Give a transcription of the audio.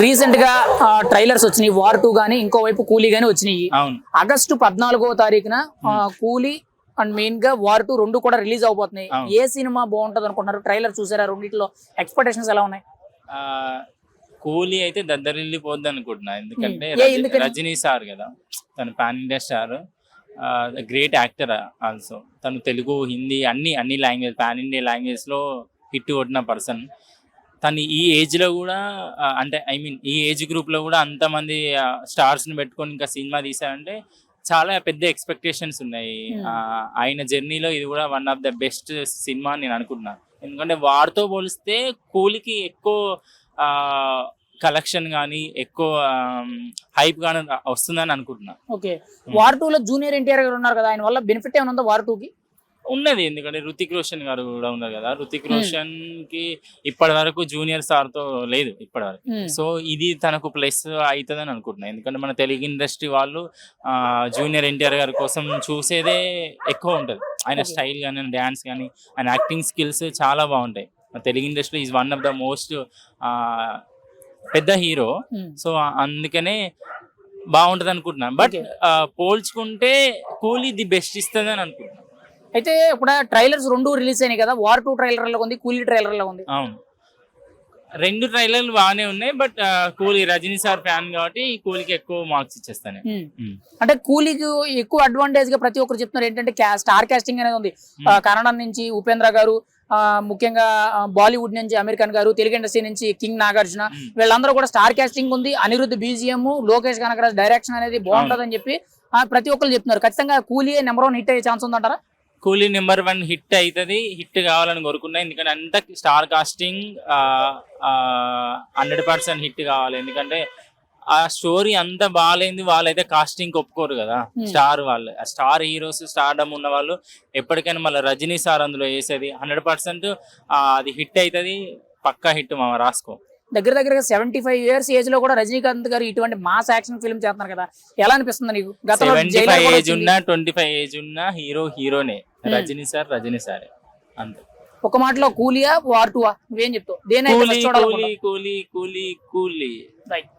రీసెంట్గా ట్రైలర్స్ వచ్చినాయి. War two గానీ ఇంకోవైపు కూలీ గానీ వచ్చినాయి. ఆగస్టు పద్నాలుగో తారీఖున కూలీ అండ్ మెయిన్గా వార్ టూ రెండు కూడా రిలీజ్ అవబోతున్నాయి. ఏ సినిమా బాగుంటది అనుకుంటున్నారు? ట్రైలర్ చూసారా? రెండిట్లో ఎక్స్పెక్టేషన్స్ ఎలా ఉన్నాయి? కూలీ అయితే దద్దరిల్లిపోద్ది అనుకుంటున్నా. ఎందుకంటే? రజనీ సార్ కదా తను pan India star. Great actor also తను తెలుగు హిందీ అన్ని అన్ని లాంగ్వేజ్ పాన్ ఇండియా లాంగ్వేజ్లో హిట్ కొట్టిన పర్సన్ తను ఈ ఏజ్లో కూడా అంటే ఐ మీన్ ఈ ఏజ్ గ్రూప్లో కూడా అంతమంది స్టార్స్ని పెట్టుకొని ఇంకా సినిమా తీసారంటే చాలా పెద్ద ఎక్స్పెక్టేషన్స్ ఉన్నాయి. Hmm. ఆయన జర్నీలో ఇది కూడా one of the best cinema నేను అనుకుంటున్నా. ఎందుకంటే వారితో పోలిస్తే కూలికి ఎక్కువ కలెక్షన్ కానీ ఎక్కువ హైప్ కానీ వస్తుందని అనుకుంటున్నా. ఓకే వార్ టూ లో జూనియర్ ఎన్టీఆర్ గారు ఉన్నారు కదా ఆయన వల్ల బెనిఫిట్ ఏమైనా ఉందా వార్ టూ కి ఉన్నది. ఎందుకంటే రుతిక్ రోషన్ గారు కూడా ఉన్నారు కదా. రుతిక్ రోషన్కి ఇప్పటి వరకు జూనియర్ స్టార్తో లేదు ఇప్పటి వరకు. Hmm. సో ఇది తనకు ప్లస్ అవుతుందని అనుకుంటున్నా. ఎందుకంటే మన తెలుగు ఇండస్ట్రీ వాళ్ళు జూనియర్ ఎన్టీఆర్ గారి కోసం చూసేదే ఎక్కువ ఉంటుంది. ఆయన. స్టైల్ కానీ డ్యాన్స్ కానీ ఆయన యాక్టింగ్ స్కిల్స్ చాలా బాగుంటాయి. మన Telugu industry is one of the most పెద్ద హీరో. Hmm. సో అందుకనే బాగుంటది అనుకుంటున్నా బట్. పోల్చుకుంటే కూలీ ది బెస్ట్ ఇస్తుంది అని అనుకుంటున్నా. అయితే ఇప్పుడు ట్రైలర్స్ రెండు రిలీజ్ అయినాయి కదా వార్ టూ ట్రైలర్లో ఉంది కూలీ ట్రైలర్లో ఉంది. అవును. రెండు ట్రైలర్లు బాగానే ఉన్నాయి బట్ కూలీ రజనీ సార్ ఫ్యాన్ కాబట్టి ఈ కూలీకి ఎక్కువ మార్క్స్ ఇచ్చేస్తాను. అంటే కూలీకి ఎక్కువ అడ్వాంటేజ్గా ప్రతి ఒక్కరు చెప్తున్నారు ఏంటంటే స్టార్ కాస్టింగ్ అనేది ఉంది. కన్నడ నుంచి ఉపేంద్ర గారు ముఖ్యంగా బాలీవుడ్ నుంచి అమెరికన్ గారు తెలుగు ఇండస్ట్రీ నుంచి కింగ్ నాగార్జున. వీళ్ళందరూ కూడా స్టార్ కాస్టింగ్ ఉంది. అనిరుద్ధ్ బీజిఎం లోకేష్ కనకరాజ్ డైరెక్షన్ అనేది బాగుంటది అని చెప్పి ప్రతి ఒక్కరు చెప్తున్నారు. ఖచ్చితంగా కూలీ నెంబర్ వన్ హిట్ అయ్యే ఛాన్స్ ఉందంటారా? కూలీ నెంబర్ వన్ హిట్ అవుతుంది. హిట్ కావాలని కోరుకున్నా. ఎందుకంటే అంత star casting hundred percent hit కావాలి. ఎందుకంటే ఆ స్టోరీ అంత బాగాలేంది వాళ్ళైతే కాస్టింగ్ ఒప్పుకోరు కదా. స్టార్ వాళ్ళు. స్టార్ హీరోస్ స్టార్డమ్ ఉన్న వాళ్ళు ఎప్పటికైనా మళ్ళీ రజనీ సార్ అందులో వేసేది. హండ్రెడ్ పర్సెంట్ అది హిట్ అవుతుంది. పక్కా హిట్ మా రాసుకో. దగ్గర దగ్గరగా సెవెంటీ ఫైవ్ ఇయర్స్ ఏజ్లో కూడా రజనీకాంత్ గారు ఇటువంటి మాస్ యాక్షన్ ఫిల్మ్ చేస్తున్నారు కదా. ఎలా అనిపిస్తుంది నీకు? గతంలో ఏజ్. ఉన్నా ట్వంటీ ఫైవ్ ఏజ్ ఉన్నా హీరో హీరోనే Hmm. రజనీ సార్ రజనీ సారే. అంతే. ఒక మాటలో కూలియా వార్ టూ నువ్వేం చెప్తావు? దేని కూలీ కూలీ కూలీ కూలీ. రైట్